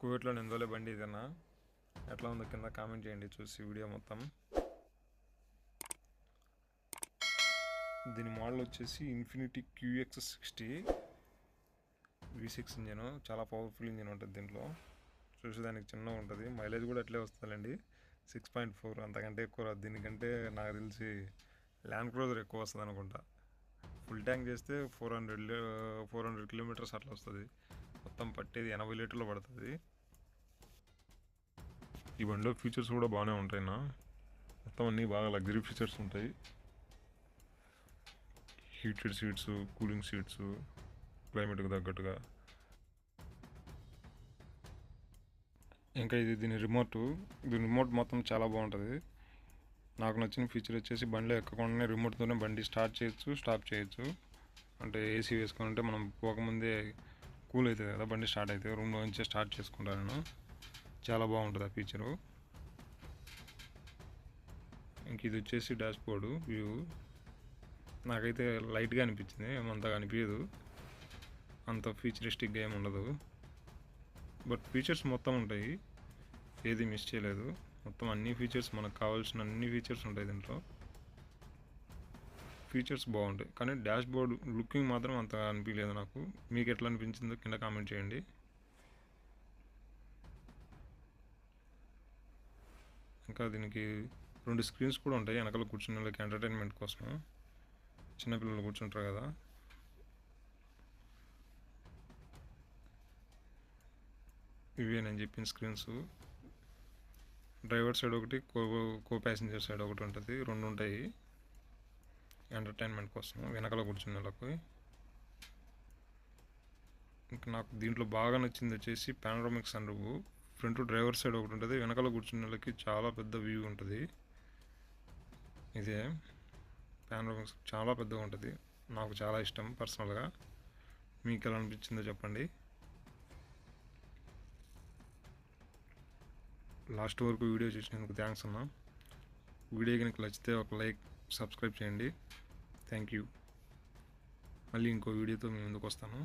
కువైట్లో నిందోలే బండి ఇదేనా? ఎట్లా ఉందో కింద కామెంట్ చేయండి చూసి వీడియో మొత్తం. దీని మోడల్ వచ్చేసి Infiniti QX sixty V six engine. చాలా పవర్ఫుల్ ఇంజిన్ ఉంటుంది దీంట్లో. చూసేదానికి చిన్నగా ఉంటుంది. మైలేజ్ కూడా అట్లే వస్తుందండి సిక్స్ పాయింట్ ఫోర్ అంతకంటే ఎక్కువ రాదు. దీనికంటే నాకు తెలిసి ల్యాండ్ క్రోజర్ ఎక్కువ వస్తుంది అనుకుంటా ఫుల్ ట్యాంక్ చేస్తే four hundred four hundred kilometres అట్లా వస్తుంది. మొత్తం పట్టేది ఎనభై లీటర్లు పడుతుంది. ఈ బండిలో ఫీచర్స్ కూడా బాగానే ఉంటాయి నా మొత్తం అన్నీ బాగా లగ్జరీ ఫీచర్స్ ఉంటాయి. హీటెడ్ సీట్స్ కూలింగ్ సీట్స్ క్లైమేట్కి తగ్గట్టుగా. ఇంకా ఇది దీని రిమోట్ దీని రిమోట్ మొత్తం చాలా బాగుంటుంది. నాకు నచ్చిన ఫీచర్ వచ్చేసి బండిలో ఎక్కకుండానే రిమోట్తోనే బండి స్టార్ట్ చేయొచ్చు స్టాప్ చేయొచ్చు. అంటే ఏసీ వేసుకొని ఉంటే మనం పోకముందే కూల్ అవుతుంది కదా బండి స్టార్ట్ అయితే రూమ్లో నుంచే స్టార్ట్ చేసుకుంటాను నేను. చాలా బాగుంటుంది ఆ ఫీచరు ఇంక ఇది వచ్చేసి డాష్ బోర్డు వ్యూ నాకైతే లైట్గా అనిపించింది ఏమంతగా అనిపించదు. అంత ఫీచరిస్టిక్గా ఏమి ఉండదు. బట్ ఫీచర్స్ మొత్తం ఉంటాయి. ఏది మిస్ చేయలేదు. మొత్తం అన్ని ఫీచర్స్ మనకు కావాల్సిన అన్ని ఫీచర్స్ ఉంటాయి దీంట్లో. ఫీచర్స్ బాగుంటాయి. కానీ డాష్ బోర్డ్ లుకింగ్ మాత్రం అంత అనిపించలేదు నాకు. మీకు ఎట్లా అనిపించిందో కింద కామెంట్ చేయండి. ఇంకా దీనికి రెండు స్క్రీన్స్ కూడా ఉంటాయి. వెనకాల కూర్చున్న వాళ్ళకి ఎంటర్టైన్మెంట్ కోసం. చిన్నపిల్లలు కూర్చుంటారు కదా. ఇవే నేను చెప్పిన స్క్రీన్స్. డ్రైవర్ సైడ్ ఒకటి కో కో ప్యాసింజర్ సైడ్ ఒకటి ఉంటుంది. రెండు ఉంటాయి. ఎంటర్టైన్మెంట్ కోసం వెనకాల కూర్చున్న వాళ్ళకి. ఇంకా నాకు దీంట్లో బాగా నచ్చింది వచ్చేసి panoramic sunroof front driver side ఒకటి ఉంటుంది వెనకాల కూర్చునే వాళ్ళకి చాలా పెద్ద వ్యూ ఉంటుంది. ఇదే. పానరామిక్స్ చాలా పెద్దగా ఉంటుంది. నాకు చాలా ఇష్టం పర్సనల్గా మీకు ఎలా అనిపించిందో చెప్పండి. లాస్ట్ వరకు వీడియో చూసినందుకు థ్యాంక్స్ అన్న. వీడియో కనుక నచ్చితే ఒక లైక్ సబ్స్క్రైబ్ చేయండి. Thank you. మళ్ళీ ఇంకో వీడియోతో మీ ముందుకు వస్తాను.